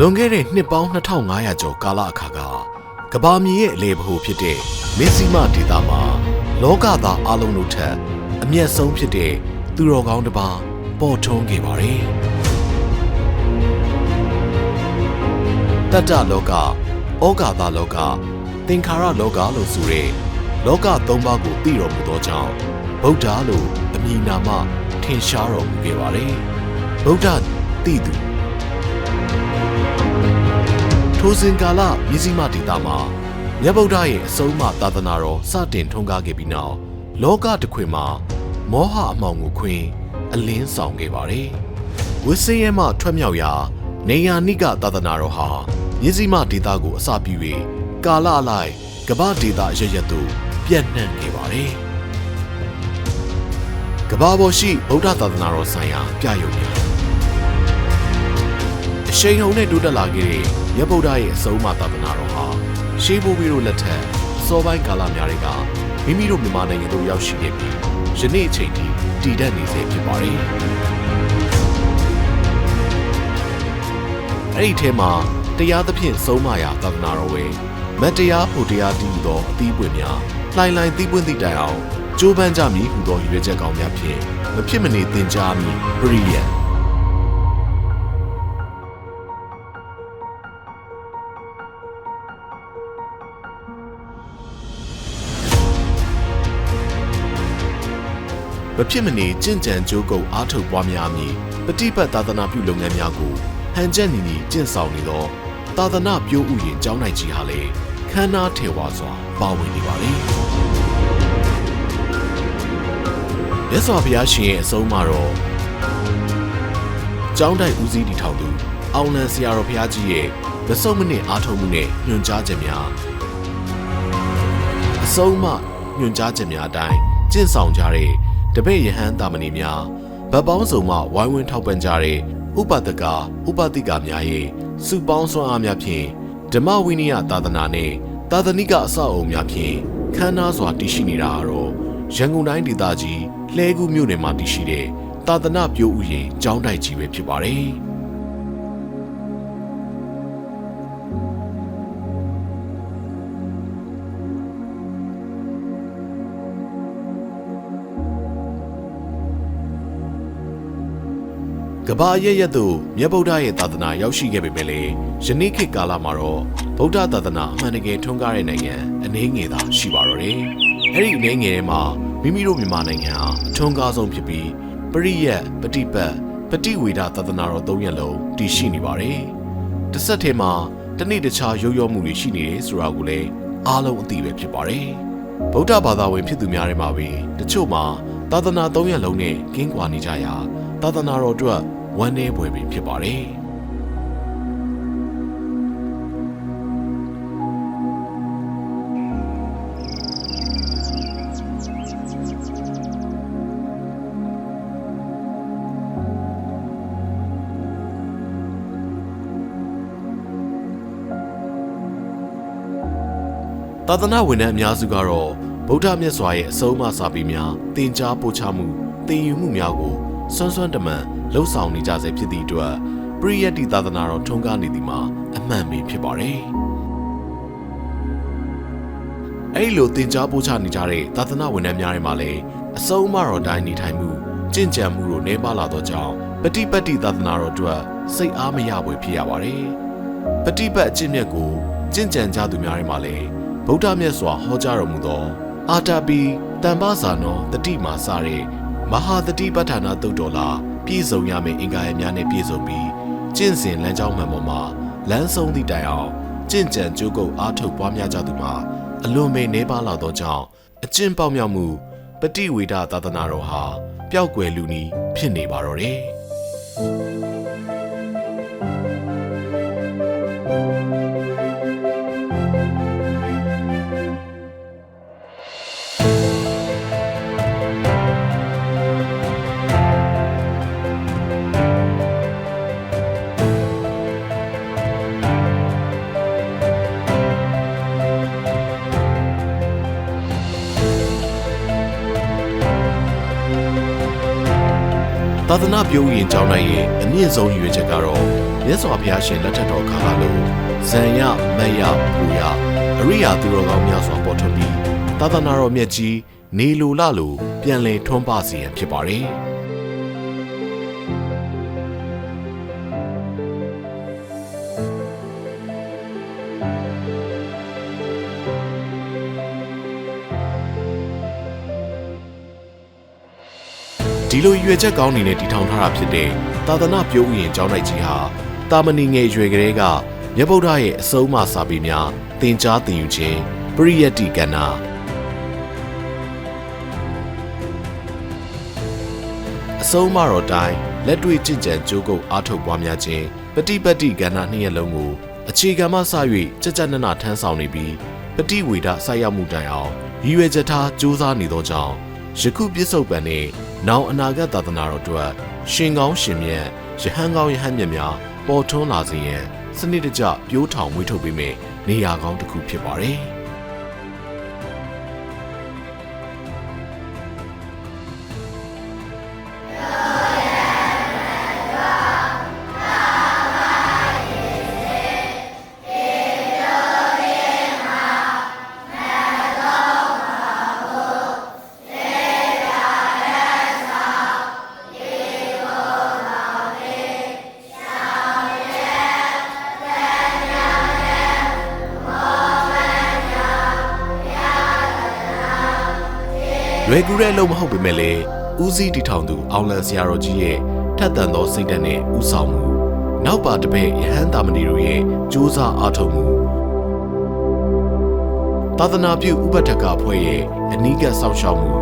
လွန်ခဲ့တဲ့နှစ်ပေါင်း2500ကျော်ကာလအခါကကဘာမြေရဲ့အလေဘဟုဖြစ်တဲ့မင်းစီမဒေတာမှာလောကသားအလုံးတို့ထက်အမျက်ဆုံးဖြစ်တဲ့သူတော်ကောင်းတစ်ပါးပေါ်ထွန်းခဲ့ပါတယ်တတ္တလောကဩဃာသလောကသင်္ခါရလောကလို့ဆိုတဲ့လောကသုံးပါးကိုသိတော်မူသောကြောင့်ဗုဒ္ဓလို့အမည်နာမထင်ရှားတော်မူခဲ့ပါတယ်ဗုဒ္ဓသိသူ ထိုစဉ်ကာလမြစည်းမဒေတာမှာမြတ်ဗုဒ္ဓရဲ့အဆုံးအမသာသနာတော်စတင်ထွန်းကားခဲ့ပြီးနောက်လောကတစ်ခွင်မှာမောဟအမှောင်ကိုခွင်အလင်းဆောင်ခဲ့ပါတယ်။ဝိစင်းရဲမှထွက်မြောက်ရာနေယာနိကသာသနာတော်ဟာမြစည်းမဒေတာကိုအစပြု၍ကာလအလိုက်ကမ္ဘာဒေတာရရသို့ပြန့်နှံ့ခဲ့ပါတယ်။ကမ္ဘာပေါ်ရှိဗုဒ္ဓသာသနာတော်ဆိုင်ရာပြယုံများ အရှိန်ဟုန်နဲ့တိုးတက်လာခဲ့တဲ့မြတ်ဗုဒ္ဓရဲ့အဆုံးအမသာသနာတော်ဟာရှေးဘိုးဘီတို့လက်ထက်စောပိုင်းကာလများတွေကမိမိတို့မြန်မာနိုင်ငံသို့ရောက်ရှိခဲ့ပြီးယနေ့အချိန်ထိတည်တတ်နေစေဖြစ်ပါတယ်။အဲ့ဒီထဲမှာတရားသဖြင့်ဆုံးမရာသာသနာတော်ဝယ်မတ်တရားဖို့တရားတည်ဟူသောအသီးပွင့်များလှိုင်လှိုင်သီးပွင့်သည့်တိုင်အောင်ကြိုးပမ်းကြမည်ဟူသောရည်ရွယ်ချက်ကောင်းများဖြင့်မဖြစ်မနေသင်ကြားမည်ပရိယ မဖြစ်မနေကြင့်ကြံကြိုးကုပ်အားထုတ်ပွားများမည်ပฏิပတ်သာသနာပြုလုပ်ငန်းများကိုဟန်ချက်နီနီကျင့်ဆောင်နေသောသာသနာပြိုးဥယျာဉ်ကျောင်းနိုင်ကြီးဟာလည်းခမ်းနားထေဝါစွာပါဝင်နေပါလေမြတ်စွာဘုရားရှင်ရဲ့အဆုံးအမတော့ကျောင်းတိုက်ဦးစီးတည်ထောင်သူအောင်လံဆရာတော်ဘုရားကြီးရဲ့မစုံမနစ်အားထုတ်မှုနဲ့ညွှန်ကြားချက်များအဆုံးအမညွှန်ကြားချက်များအတိုင်းကျင့်ဆောင်ကြတဲ့ တပည့်ယဟန်တာမဏေများဗတ်ပေါင်းစုံမှဝိုင်းဝန်းထောက်ပံ့ကြတဲ့ဥပဒကဥပတိကများရဲ့စုပေါင်းစွမ်းအားများဖြင့်ဓမ္မဝိနည်းသာသနာနှင့်သာသနိကအဆောက်အအုံများဖြင့်ခမ်းနားစွာတည်ရှိနေတာကတော့ရန်ကုန်တိုင်းဒေသကြီးလှဲကူးမြို့နယ်မှာတည်ရှိတဲ့သာသနာပြိုးဥယျာဉ်ကျောင်းတိုက်ကြီးပဲဖြစ်ပါတယ်။ ကဘာရရက်သို့မြတ်ဗုဒ္ဓရဲ့သာသနာရောက်ရှိခဲ့ပေမဲ့လည်းယနေ့ခေတ်ကာလမှာတော့ဗုဒ္ဓသာသနာအမှန်တကယ်ထွန်းကားတဲ့နိုင်ငံအနည်းငယ်သာရှိပါတော့တယ်။အဲ့ဒီအနည်းငယ်ထဲမှာမိမိတို့မြန်မာနိုင်ငံဟာအထွန်းကားဆုံးဖြစ်ပြီးပရိယတ်ပฏิပတ်ပฏิဝေဒသာသနာတော်သုံးရပ်လုံးတည်ရှိနေပါတယ်။တစ်ဆက်တည်းမှာတစ်နေ့တခြားရုပ်ရောမှုတွေရှိနေတယ်ဆိုတာကိုလည်းအားလုံးအသိပဲဖြစ်ပါတယ်။ဗုဒ္ဓဘာသာဝင်ဖြစ်သူများထဲမှာပဲတချို့မှာသာသနာသုံးရပ်လုံးနဲ့ကင်းကွာနေကြရာသာသနာတော်အတွက် ဝမ်းနည်းဖွယ်ပင်ဖြစ်ပါတယ်။သာသနာဝန်ထမ်းအများစုကတော့ဗုဒ္ဓမြတ်စွာရဲ့အဆုံးအမစာပေများသင်ကြားပို့ချမှုသင်ယူမှုများကို စွမ်းစွမ်းတမန်လှုပ်ဆောင်နေကြဆဲဖြစ်သည့်အတွက်ပရိယတ်တိသာသနာတော်ထုံးကားနေသည်မှာအမှန်ပဲဖြစ်ပါတယ်။အဲ့လိုသင်ကြားပို့ချနေကြတဲ့သာသနာဝန်ထမ်းများတွေမှာလည်းအဆုံးအမတော်တိုင်းနေထိုင်မှုကြင်ကြံမှုတို့နှဲပါလာသောကြောင့်ပฏิပတ်တိသာသနာတော်အတွက်စိတ်အားမရဖွယ်ဖြစ်ရပါတယ်။ပฏิပတ်အကျင့်မြတ်ကိုကြင်ကြံကြသူများတွေမှာလည်းဗုဒ္ဓမြတ်စွာဟောကြားတော်မူသောအာတာပီတမ္ပဇာနောတတိမာစတဲ့ မဟာတတိပဋ္ဌာနာတုတ်တော်လာပြည့်စုံရမယ့်အင်္ဂါရများနဲ့ပြည့်စုံပြီးကျင့်စဉ်လမ်းကြောင်းမှန်ပေါ်မှာလမ်းဆုံးသည့်တိုင်အောင်ကျင့်ကြံကြိုးကုပ်အားထုတ်ပွားများကြသူမှာအလွန်မေနေပါလာသောကြောင့်အကျင့်ပေါက်မြောက်မှုပฏิဝေဒသာသနာတော်ဟာပျောက်ကွယ်လူနီးဖြစ်နေပါတော့တယ်။ သာသနာပြုံးရင်ကျောင်းနိုင်ရဲ့အမြင့်ဆုံးရည်ရွယ်ချက်ကတော့မြတ်စွာဘုရားရှင်လက်ထက်တော်ခါကလိုဇံရမတ်ရပူရအရိယာသူတော်ကောင်းများစွာပေါ်ထွန်းပြီးသာသနာတော်မြတ်ကြီးနေလိုလလိုပြန်လည်ထွန်းပစေရန်ဖြစ်ပါတယ်။ ဒီလိုရွယ်ချက်ကောင်းနေနဲ့တည်ထောင်ထားတာဖြစ်တဲ့သာသနာပြုံးရင်ကျောင်းတိုက်ကြီးဟာတာမဏီငယ်ရွယ်ကလေးကမြတ်ဗုဒ္ဓရဲ့အဆုံးအမစာပေများသင်ကြားသင်ယူခြင်းပရိယတ္တိကဏ္ဍအဆုံးအမတော်တိုင်းလက်တွေ့ကြင်ကြံကြိုးကုပ်အားထုတ်ပွားများခြင်းပฏิပတ်တိကဏ္ဍနှစ်ရက်လုံးကိုအခြေခံမှစ၍ကြကြနနထမ်းဆောင်နေပြီးပฏิဝေဒဆက်ရောက်မှုတိုင်အောင်ရည်ရွယ်ချက်ထားစူးစမ်းနေသောကြောင့် ယခုပြစ္ဆုတ်ပံနှင့်နောင်အနာဂတ်သာသနာတော်အတွက်ရှင်ကောင်းရှင်မြတ်ယဟန်ကောင်းယဟန်မြတ်များပေါ်ထွန်းလာစေရန်စနစ်တကျပြိုးထောင်မွေးထုတ်ပေးမယ်နေရာကောင်းတစ်ခုဖြစ်ပါတယ်။ လွယ်ကူတဲ့အလုပ်မဟုတ်ပေမဲ့လည်းဦးစီးတီထောင်သူအောင်လန်ဆရာတော်ကြီးရဲ့ထက်သန်သောစိတ်ဓာတ်နဲ့ဥဆောင်မှုနောက်ပါတပည့်ယဟန်တာမဏီတို့ရဲ့ကြိုးစားအားထုတ်မှုသာသနာပြုဥပဒကအဖွဲ့ရဲ့အနီးကပ်စောင့်ရှောက်မှု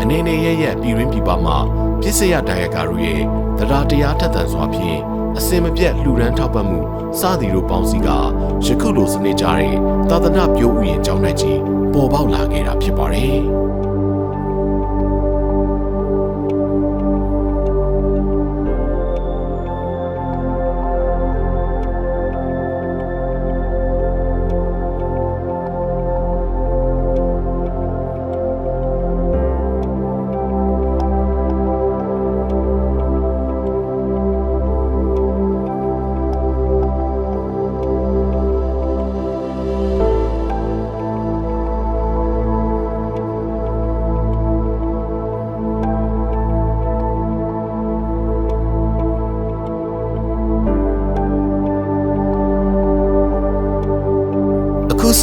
အနေနဲ့ရရက်ပြည်ရင်းပြည်ပမှာပြည့်စရဒါယကာတို့ရဲ့တရားတရားထက်သန်စွာဖြင့်အစင်မပြတ်လှူဒန်းထောက်ပံ့မှုစသည်တို့ပေါင်းစည်းကယခုလိုစနစ်ကြတဲ့သာသနာပြုဥယျာဉ်ကျောင်းတိုက်ကြီးပေါ်ပေါက်လာခဲ့တာဖြစ်ပါတယ်။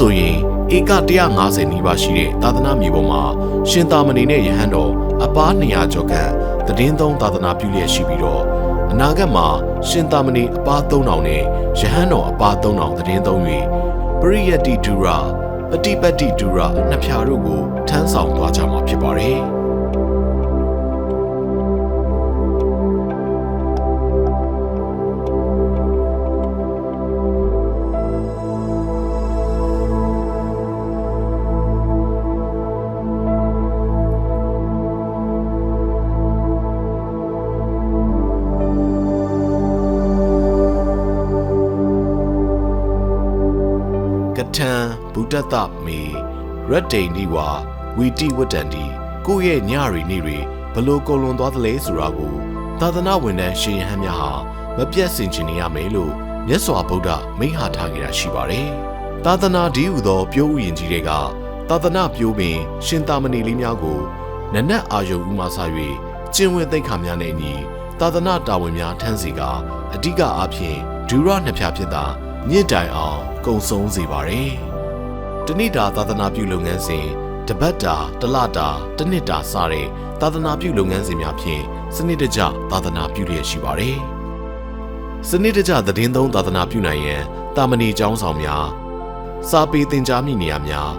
ဆိုရင်ဧက150နီးပါးရှိတဲ့သာသနာမြေပေါ်မှာရှင်သာမဏေနဲ့ယဟန်တော်အပား200ကျော်ခန့်တည်င်းသုံးသာသနာပြုလျက်ရှိပြီးတော့အနာဂတ်မှာရှင်သာမဏေအပား3000နဲ့ယဟန်တော်အပား3000တည်င်းသုံး၍ပရိယတ္တိဒူရာပฏิပတ်တိဒူရာနှစ်ဖြာတို့ကိုထမ်းဆောင်သွားကြမှာဖြစ်ပါတယ်။ ကထံဘုဒ္ဓတမေရတ္တိန်ဒီဝါဝီတိဝတ္တန်ဒီကိုယ့်ရဲ့ညရီနေ့တွေဘလို့ကုန်လွန်သွားသလဲဆိုတာကိုသာသနာဝန်ထမ်းရှင်ယဟန်များဟာမပြတ်စင်ချင်နေရမယ်လို့မြတ်စွာဘုရားမိန့်ဟာထားခဲ့တာရှိပါတယ်။သာသနာဒီဟုသောပြိုးဥယျင်ကြီးတွေကသာသနာပြိုးပင် ရှင်သာမဏေလေးများကိုနနက်အာယုံဥမှဆ၍ကျင့်ဝတ်သိက္ခာများနဲ့အညီသာသနာတာဝန်များထမ်းစီကအဓိကအားဖြင့်ဒူရနှစ်ဖြာဖြစ်တာမြင့်တိုင်အောင် ကုံဆုံးစေပါတယ်။တဏိတာသာသနာပြုလုပ်ငန်းစဉ်တပတ်တာတလတာတနှစ်တာစတဲ့သာသနာပြုလုပ်ငန်းစဉ်များဖြင့်စနစ်တကျသာသနာပြုလျက်ရှိပါတယ်။စနစ်တကျသတင်းသုံးသာသနာပြုနိုင်ရန်တာမဏေကျောင်းဆောင်များစာပေသင်ကြားမိနေရာများ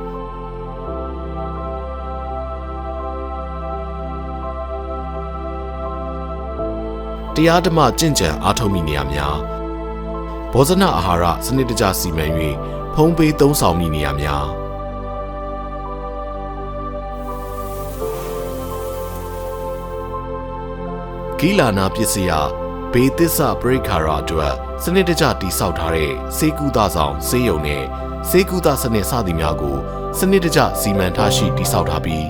တရားဓမ္မကျင့်ကြံအားထုတ်မိနေရာများ ဘောဇနအာဟာရစနစ်တကျစီမံ၍ဖုံးပေးသုံးဆောင်မိနေရာများဂီလာနာပစ္စယဘေးသစ္စာပရိခါရာအတွက်စနစ်တကျတည်ဆောက်ထားတဲ့စေကူတာဆောင်စေယုံနဲ့စေကူတာစနစ်စသည်များကို စနစ်တကျစီမံထားရှိတည်ဆောက်ထားပြီး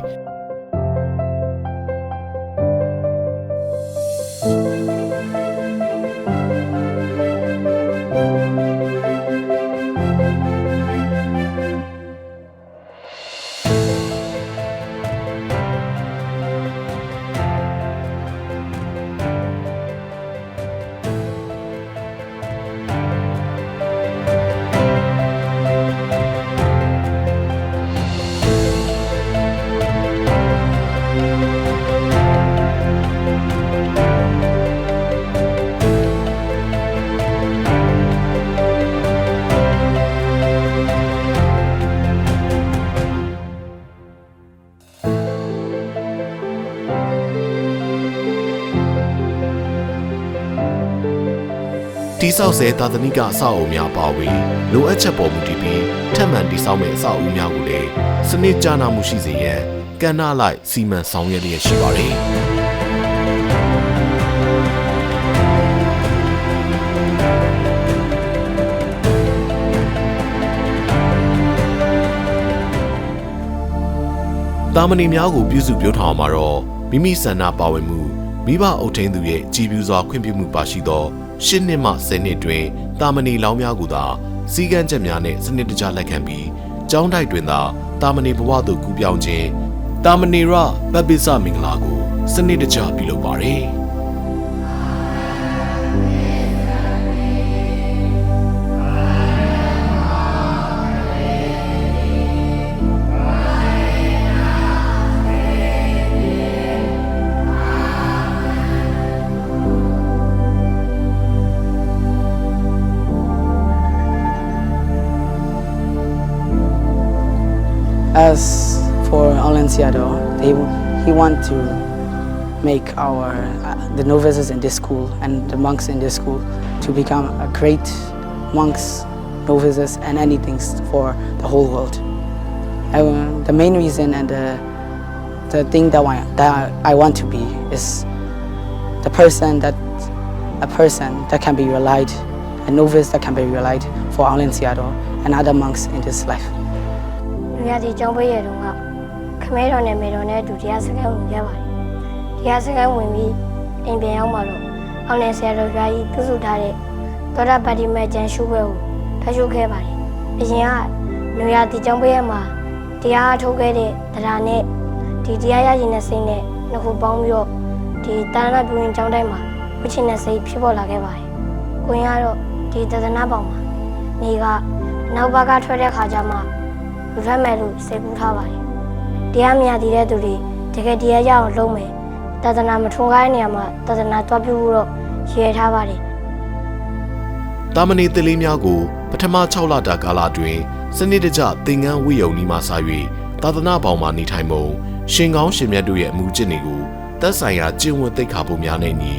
တိဆောက်ဆဲသာသနိကအဆောက်အအုံများပါဝင်လိုအပ်ချက်ပေါ်မူတည်ပြီးထပ်မံတိဆောက်မဲ့အဆောက်အဦများကိုလည်းစနစ်ကျနာမှုရှိစေရန်ကဏ္ဍလိုက်စီမံဆောင်ရွက်လျက်ရှိပါတယ်။တာမဏိများကိုပြုစုပြောထားအောင်မှာတော့မိမိဆန္ဒပါဝင်မှုမိဘအုပ်ထိန်းသူရဲ့ကြည်ပြူစွာခွင့်ပြုမှုပါရှိသော ၈နှစ်မှ10နှစ်တွင်တာမဏိလောင်းများကိုသာစီကံချက်များနဲ့စနစ်တကျလက်ခံပြီးကျောင်းတိုက်တွင်သာတာမဏိဘဝသို့ကူးပြောင်းခြင်းတာမဏိရပပ္ပိသမင်္ဂလာကိုစနစ်တကျပြုလုပ်ပါတယ် for Olenciado, they he want to make our uh, the novices in this school and the monks in this school to become a great monks, novices, and anything for the whole world. And the main reason and the the thing that I, that I want to be is the person that a person that can be relied, a novice that can be relied for Olenciado and other monks in this life. လူရဒီကျောင်းပေးရတုန်းကခ မဲတော်နဲ့မေတော်နဲ့အတူတရားစခန်းဝင်ခဲ့ပါတယ်။တရားစခန်းဝင်ပြီးအိမ်ပြန်ရောက်မှတော့အောင်နေဆရာတော်ကြီးပြုစုထားတဲ့သောတာပတ္တိမေကျန်ရှုပွဲကိုထပ်ရှုခဲ့ပါတယ်။အရင်ကလူရဒီကျောင်းပေးရမှာတရားအထုတ်ခဲ့တဲ့တရားနဲ့ဒီတရားရရင်တဲ့စိတ်နဲ့နှစ်ခုပေါင်းပြီးတော့ဒီတာရဏပြုရင်ကျောင်းတိုင်းမှာဝိချင်တဲ့စိတ်ဖြစ်ပေါ်လာခဲ့ပါတယ်။ကိုရင်ကတော့ဒီသဒ္ဒနာပေါင်မှာနေကနောက်ဘက်ကထွက်တဲ့ခါကျမှလူထွက်မယ်လို့စိတ်ကူးထားပါတယ်။ တရားမြတ်တည်တဲ့သူတွေတကယ်တရားရအောင်လုပ်မယ်။သာသနာမထွန်းကားတဲ့နေရာမှာသာသနာတွားပြုဖို့တော့ရည်ရထားပါတယ်တာမဏိသလေးများကိုပထမ6လတာကာလအတွင်းစနစ်တကျသင်္ကန်းဝိယုံနီးမှစ၍သာသနာပေါင်းမှနေထိုင်မှုရှင်ကောင်းရှင်မြတ်တို့ရဲ့အမှုကျင့်တွေကိုသက်ဆိုင်ရာကျင့်ဝတ်သိက္ခာပုများနဲ့ညီ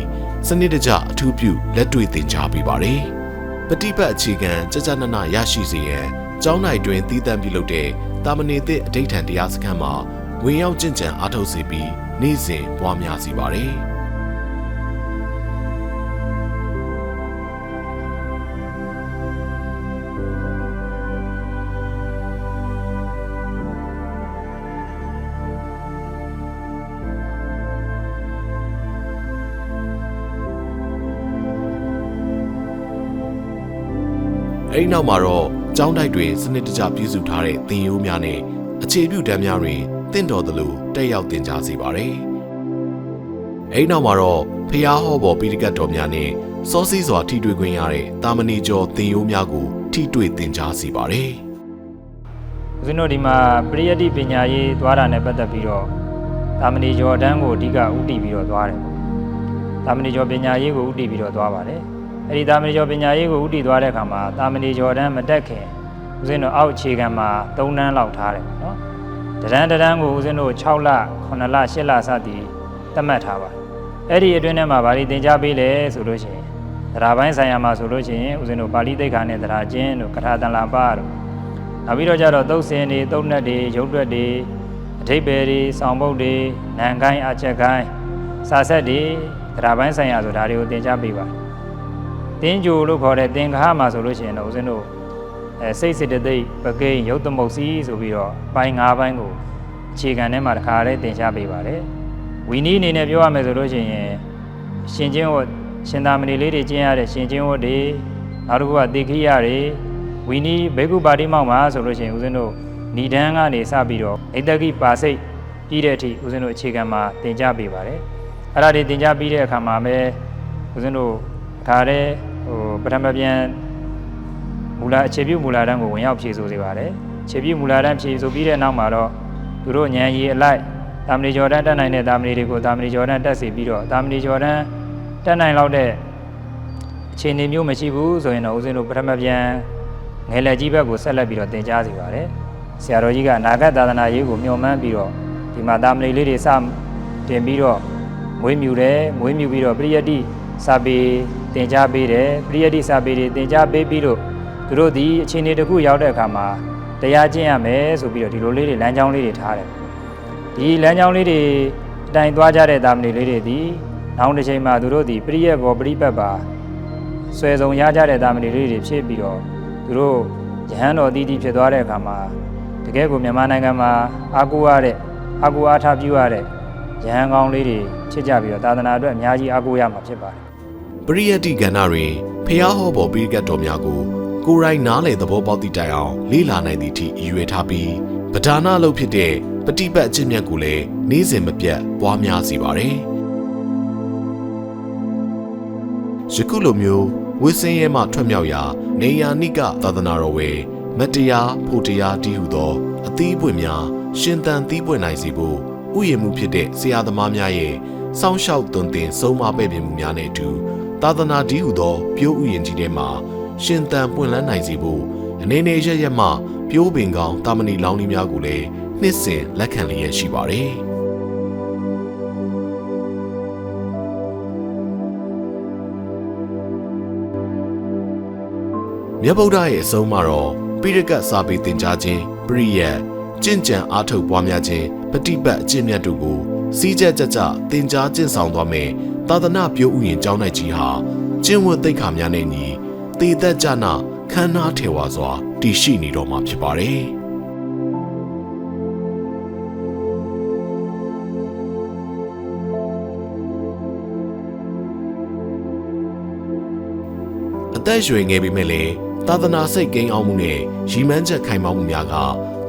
စနစ်တကျအထူးပြုလက်တွေ့သင်ကြားပေးပါတယ်။ပฏิပတ်အခြေခံကြကြနနရရှိစေရန်ကျောင်းနိုင်တွင်တည်တံ့ပြုလုပ်တဲ့ တာမဏိသစ်အဋိဌံတရားစခန်းမှာဝင်ရောက်ကျင့်ကြံအားထုတ်စေပြီးနေ့စဉ်ပွားများစေပါတယ်။အဲဒီနောက်မှာတော့ ကျောင်းတိုက်တွင်စနစ်တကျပြုစုထားတဲ့သင်ရိုးများနဲ့အခြေပြုတန်းများတွင်တင့်တော်သလိုတက်ရောက်သင်ကြားစေပါတယ်။အဲဒီနောက်မှာတော့ဖျားဟောပေါ်ပိဋကတ်တော်များနဲ့စောစီးစွာထိတွေ့ခွင့်ရတဲ့တာမဏိကျော်သင်ရိုးများကိုထိတွေ့သင်ကြားစေပါတယ်။ဦးဇင်းတို့ဒီမှာပရိယတ္တိပညာရေးသွားတာနဲ့ပတ်သက်ပြီးတော့တာမဏိကျော်တန်းကိုအဓိကဥတည်ပြီးတော့သွားတယ်ပေါ့။တာမဏိကျော်ပညာရေးကိုဥတည်ပြီးတော့သွားပါတယ်။ အဲဒီတာမဏိကျော်ပညာရေးကိုဥတည်သွားတဲ့အခါမှာတာမဏိကျော်တန်းမတက်ခင်ဦးဇင်းတို့အောက်အခြေခံမှာ3တန်းလောက်ထားတယ်ပေါ့နော်။တန်းတန်းကိုဦးဇင်းတို့6လ9လ10လစသည်သတ်မှတ်ထားပါတယ်။အဲ့ဒီအတွင်းထဲမှာဗာလိသင်ကြားပေးလဲဆိုလို့ရှိရင်တရားပိုင်းဆိုင်ရာမှာဆိုလို့ရှိရင်ဦးဇင်းတို့ပါဠိသိက္ခာနဲ့တရားကျင်းတို့ကထာတန်လာပါတို့နောက်ပြီးတော့ကျတော့သုတ်စင်တွေသုတ်နှက်တွေရုပ်တွက်တွေအထိပ္ပယ်တွေစောင်ပုတ်တွေနံကိုင်းအချက်ကိုင်းစာဆက်တွေတရားပိုင်းဆိုင်ရာဆိုဒါတွေကိုသင်ကြားပေးပါ တင်းကြိုလို့ခေါ်တဲ့သင်္ဃာမှာဆိုလို့ရှိရင်တော့ဦးဇင်းတို့အဲစိတ်စေတသိက်ပကိန်းရုပ်သမုတ်စီဆိုပြီးတော့ပိုင်း၅ပိုင်းကိုအခြေခံထဲမှာတစ်ခါလေးသင်ကြားပေးပါတယ်ဝီနည်းအနေနဲ့ပြောရမယ်ဆိုလို့ရှိရင်ရှင်ချင်းဝတ်ရှင်သာမဏေလေးတွေကျင့်ရတဲ့ရှင်ချင်းဝတ်တွေနောက်တစ်ခုကသေခိယတွေဝီနီဘေကုပါတိမောက်မှာဆိုလို့ရှိရင်ဦးဇင်းတို့ဏိဒန်းကနေစပြီးတော့အိတ္တကိပါစိတ်ပြီးတဲ့အထိဦးဇင်းတို့အခြေခံမှာသင်ကြားပေးပါတယ်အဲ့ဒါတွေသင်ကြားပြီးတဲ့အခါမှာပဲဦးဇင်းတို့ဒါတဲ့ ဟိုပထမပြန်မူလအခြေပြုမူလတန်းကိုဝင်ရောက်ဖြည့်ဆို့စေပါတယ်ခြေပြုမူလတန်းဖြည့်ဆို့ပြီးတဲ့နောက်မှာတော့သူတို့ဉာဏ်ရည်အလိုက်တာမဏိကျော်တန်းတက်နိုင်တဲ့တာမဏိတွေကိုတာမဏိကျော်တန်းတက်စီပြီးတော့တာမဏိကျော်တန်းတက်နိုင်လောက်တဲ့အခြေအနေမျိုးမရှိဘူးဆိုရင်တော့ဦးဇင်းတို့ပထမပြန်ငယ်လက်ကြီးဘက်ကိုဆက်လက်ပြီးတော့သင်ကြားစီပါတယ်ဆရာတော်ကြီးကအနာဂတ်သာသနာရေးကိုမျှော်မှန်းပြီးတော့ဒီမှာတာမဏိလေးတွေစတင်ပြီးတော့မွေးမြူတယ်မွေးမြူပြီးတော့ပရိယတ္တိ စာပေသင်ကြားပေးတယ်ပရိယတ်တိစာပေတွေသင်ကြားပေးပြီးတော့သူတို့ဒီအခြေအနေတစ်ခုရောက်တဲ့အခါမှာတရားကျင့်ရမယ်ဆိုပြီးတော့ဒီလိုလေးတွေလမ်းကြောင်းလေးတွေထားတယ်ဒီလမ်းကြောင်းလေးတွေအတိုင်းသွားကြတဲ့တာမဏေလေးတွေဒီနောက်တစ်ချိန်မှာသူတို့ဒီပရိယတ်ဘောပရိပတ်ပါဆွဲဆောင်ရကြတဲ့တာမဏေလေးတွေဖြစ်ပြီးတော့သူတို့ယဟန်တော်တီးတီးဖြစ်သွားတဲ့အခါမှာတကယ်ကိုမြန်မာနိုင်ငံမှာအာကိုရတဲ့အာကိုအားထားပြုရတဲ့ယဟန်ကောင်းလေးတွေဖြစ်ကြပြီးတော့သာသနာအတွက်အများကြီးအားကိုးရမှာဖြစ်ပါတယ် ပရိယတ်တိကဏ္ဍတွင်ဖျားဟောပေါ်ပိကတ်တော်များကိုကိုယ်တိုင်နားလေသဘောပေါက်သည့်တိုင်အောင်လေ့လာနိုင်သည့်အထိရည်ရွယ်ထားပြီးပဓာနာလုပ်ဖြစ်တဲ့ပฏิပတ်အချင်းမြတ်ကိုလည်းနေ့စဉ်မပြတ်ပွားများစီပါတယ်။ယခုလိုမျိုးဝိစင်းရဲမှထွက်မြောက်ရာနေယာနိကသာသနာတော်ဝယ်မတရားဖို့တရားတည်ဟုသော အသီးပွင့်များရှင်သန်သီးပွင့်နိုင်စီဖို့ဥယျာဉ်မှုဖြစ်တဲ့ဆရာသမားများရဲ့စောင့်ရှောက်သွန်သင်ဆုံးမပဲ့ပြင်မှုများနဲ့အတူ သာသနာတည်ဟုသောပြိုးဥယျာဉ်ကြီးထဲမှာရှင်သန်ပွင့်လန်းနိုင်စီဖို့အနေနဲ့ရရက်မှပြိုးပင်ကောင်းတာမဏီလောင်းလေးများကိုလည်းနှစ်စဉ်လက်ခံလျက်ရှိပါတယ်။မြတ်ဗုဒ္ဓရဲ့အဆုံးအမတော့ပိရကတ်စာပေသင်ကြားခြင်းပရိယတ်ကျင့်ကြံအားထုတ်ပွားများခြင်းပฏิပတ်အကျင့်မြတ်တို့ကိုစီးကြက်ကြကြသင်ကြားကျင့်ဆောင်သွားမယ် သာသနာပြုဥယျင်ကျောင်းနိုင်ကြီးဟာကျင့်ဝတ်သိက္ခာများနဲ့ညီတည်သက်ကြနာခမ်းနားထေဝါစွာတည်ရှိနေတော်မှာဖြစ်ပါတယ်အသက်ရွယ်ငယ်ပေမဲ့လည်းသာသနာစိတ်ကိန်းအောင်မှုနဲ့ရီမန်းချက်ခိုင်မာမှုများက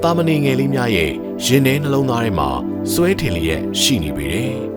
တာမဏေငယ်လေးများရဲ့ရင်ထဲနှလုံးသားထဲမှာစွဲထင်လျက်ရှိနေပေတယ်။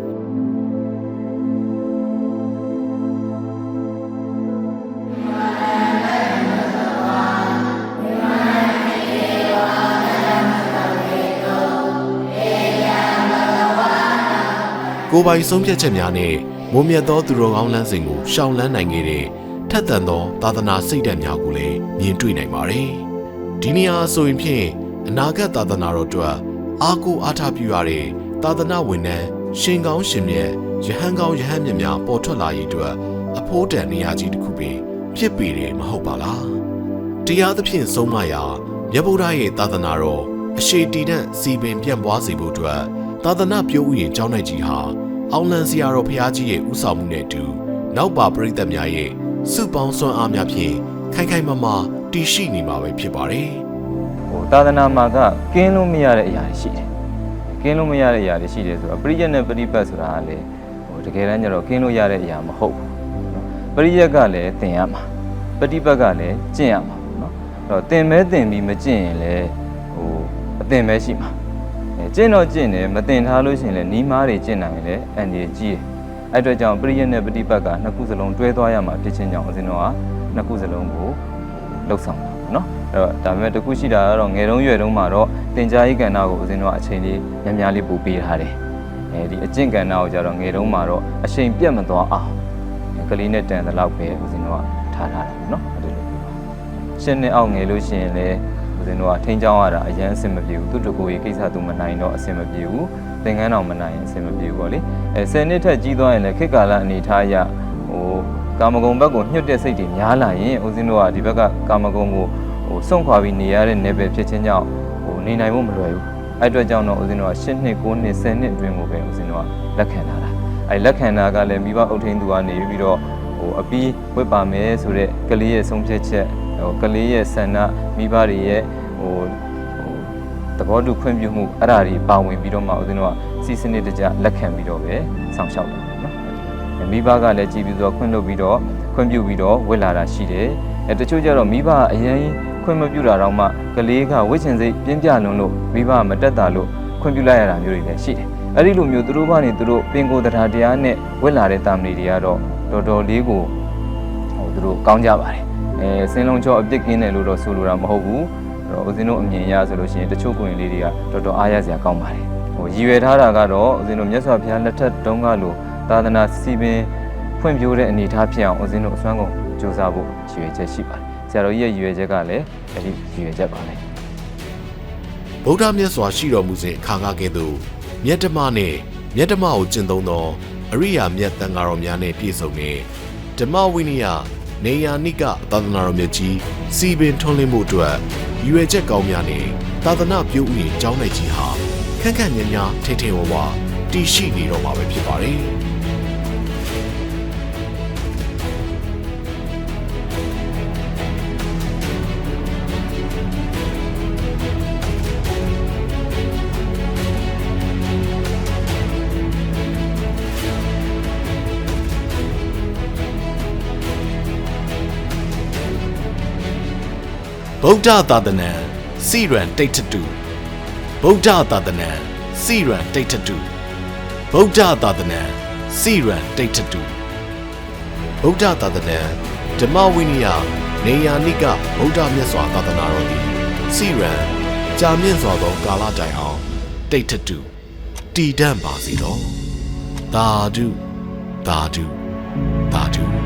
ကိုယ်ပိုင်ဆုံးဖြတ်ချက်များနဲ့မုံမြတ်သောသူတော်ကောင်းလမ်းစဉ်ကိုရှောင်လန်းနိုင်ခဲ့တဲ့ထက်သန်သောသာသနာစိတ်ဓာတ်များကိုလည်းမြင်တွေ့နိုင်ပါတယ်။ဒီနေရာဆိုရင်ဖြင့်အနာဂတ်သာသနာတော်အတွက်အားကိုးအားထားပြုရတဲ့သာသနာဝန်ထမ်းရှင်ကောင်းရှင်မြတ်ယဟန်ကောင်းယဟန်မြတ်များပေါ်ထွက်လာရေးအတွက်အဖိုးတန်နေရာကြီးတစ်ခုပင်ဖြစ်ပေတယ်မဟုတ်ပါလား။တရားသဖြင့်ဆုံးမရာမြတ်ဗုဒ္ဓရဲ့သာသနာတော်အရှိတည်တဲ့စီပင်ပြန့်ပွားစေဖို့အတွက်သာသနာပြုဥယျင်ကျောင်းနိုင်ကြီးဟာ အောင်လံစရာတော်ဖျားကြီးရဲ့ဥဆောင်မှုနဲ့အတူနောက်ပါပရိသတ်များရဲ့စုပေါင်းစွမ်းအားများဖြင့်ခိုင်ခိုင်မာမာတည်ရှိနေမှာပဲဖြစ်ပါတယ်ဟိုသာသနာမှာကကင်းလို့မရတဲ့အရာတွေရှိတယ်ကင်းလို့မရတဲ့အရာတွေရှိတယ်ဆိုတော့ပရိယတ်နဲ့ပရိပတ်ဆိုတာကလေဟိုတကယ်တမ်းကျတော့ကင်းလို့ရတဲ့အရာမဟုတ်ဘူးနော်ပရိယတ်ကလည်းသင်ရမှာပฏิပတ်ကလည်းကျင့်ရမှာနော်အဲ့တော့သင်မဲသင်ပြီးမကျင့်ရင်လည်းဟိုအသင်မဲရှိမှာ အဲကျင့်တော့ကျင့်တယ်မသင်ထားလို့ရှိရင်လည်းနီးမားတွေကျင့်နိုင်ရင်လည်းအန္တရာယ်ကြီးတယ်အဲ့အတွက်ကြောင့်ပရိယတ်နဲ့ပฏิပတ်ကနှစ်ခုစလုံးတွဲသွားရမှာဖြစ်ခြင်းကြောင့်ဦးဇင်းတော်ကနှစ်ခုစလုံးကိုလှုပ်ဆောင်တာပေါ့နော်အဲ့တော့ဒါပေမဲ့တစ်ခုရှိတာကတော့ငယ်တုန်းရွယ်တုန်းမှာတော့သင်ကြားရေးကဏ္ဍကိုဦးဇင်းတော်ကအချိန်လေးများများလေးပို့ပေးထားတယ်အဲဒီအကျင့်ကဏ္ဍကိုကြတော့ငယ်တုန်းမှာတော့အချိန်ပြတ်မသွားအောင်ကလေးနဲ့တန်တဲ့လောက်ပဲဦးဇင်းတော်ကထားထားတာပေါ့နော်အဲ့လိုလိုပြပါရှင်းနေအောင်ငယ်လို့ရှိရင်လည်း ဦးဇင်းတော်ကထိန်းချောင်းရတာအရန်အဆင်မပြေဘူးသူ့တကူရေးကိစ္စသူမနိုင်တော့အဆင်မပြေဘူးသင်္ကန်းတော်မနိုင်ရင်အဆင်မပြေဘူးပေါ့လေအဲ10နှစ်ထက်ကြီးသွားရင်လည်းခေတ်ကာလအနေထားအရဟိုကာမဂုဏ်ဘက်ကိုညှွတ်တဲ့စိတ်တွေများလာရင်ဦးဇင်းတို့ကဒီဘက်ကကာမဂုဏ်ကိုဟိုစွန့်ခွာပြီးနေရတဲ့နယ်ပယ်ဖြစ်ခြင်းကြောင့်ဟိုနေနိုင်ဖို့မလွယ်ဘူးအဲ့အတွက်ကြောင့်တော့ဦးဇင်းတို့က10နှစ်9နှစ်10နှစ်အတွင်းကိုပဲဦးဇင်းတို့ကလက်ခံလာတာအဲ့လက်ခံတာကလည်းမိဘအုပ်ထိန်းသူကနေပြီးတော့ဟိုအပီးဝတ်ပါမယ်ဆိုတဲ့ကလေးရဲ့ဆုံးဖြတ်ချက် ဟိုကလေးရဲ့ဆန္ဒမိဘတွေရဲ့ဟိုဟိုသဘောတူခွင့်ပြုမှုအဲ့ဒါတွေပါဝင်ပြီးတော့မှဦးဇင်းတို့ကစီစနစ်တကျလက်ခံပြီးတော့ပဲဆောင်ရှောက်တာနော်။မိဘကလည်းကြည်ပြီးတော့ခွင့်လုပ်ပြီးတော့ခွင့်ပြုပြီးတော့ဝစ်လာတာရှိတယ်။အဲတချို့ကျတော့မိဘအရင်ခွင့်မပြုတာတော့မှကလေးကဝစ်ချင်စိတ်ပြင်းပြလွန်းလို့မိဘမတက်တာလို့ခွင့်ပြုလိုက်ရတာမျိုးတွေလည်းရှိတယ်။အဲ့ဒီလိုမျိုးသူတို့ကနေသူတို့ပင်ကိုယ်တရားတရားနဲ့ဝစ်လာတဲ့တာမဏေတွေကတော့တော်တော်လေးကိုဟိုသူတို့ကောင်းကြပါတယ်။ အဲစင်းလုံးချောအပြစ်ကင်းတယ်လို့တော့ဆိုလိုတာမဟုတ်ဘူး။အဲ့တော့ဦးဇင်းတို့အမြင်အရဆိုလို့ရှိရင်တချို့ကိုယ်ရင်လေးတွေကတော်တော်အားရစရာကောင်းပါတယ်ဟိုရည်ရွယ်ထားတာကတော့ဦးဇင်းတို့မြတ်စွာဘုရားလက်ထက်တုန်းကလိုသာသနာစီပင်ဖွံ့ဖြိုးတဲ့အနေအထားဖြစ်အောင်ဦးဇင်းတို့အစွမ်းကုန်ကြိုးစားဖို့ရည်ရွယ်ချက်ရှိပါတယ်ဆရာတော်ကြီးရဲ့ရည်ရွယ်ချက်ကလည်းအဲ့ဒီရည်ရွယ်ချက်ပါပဲဗုဒ္ဓမြတ်စွာရှိတော်မူစဉ်အခါကကဲ့သို့မြတ်ဓမ္မနှင့်မြတ်ဓမ္မကိုကျင့်သုံးသောအရိယာမြတ်တန်ဃာတော်များနှင့်ပြည့်စုံတဲ့ဓမ္မဝိနည်း နေယာနိကသာသနာတော်မြတ်ကြီးစီပင်ထွန်းလင်းမှုအတွက်ရွယ်ချက်ကောင်းများနဲ့သာသနာပြုဥယျာဉ်ကျောင်းနိုင်ကြီးဟာခန့်ခန့်ညာညာထိထိဝဝတည်ရှိနေတော့မှာပဲဖြစ်ပါတယ်။ ဗုဒ္ဓသာသနာစီရန်တိတ်တတုဗုဒ္ဓသာသနာစီရန်တိတ်တတုဗုဒ္ဓသာသနာစီရန်တိတ်တတုဗုဒ္ဓသာသနာဓမ္မဝိနည်းနေယာနိကဗုဒ္ဓမြတ်စွာသာသနာတော်သည်စီရန်ကြာမြင့်စွာသော ကာလတိုင်အောင်တိတ်တတုတည်တံ့ပါစေတော့သာဓုသာဓုသာဓု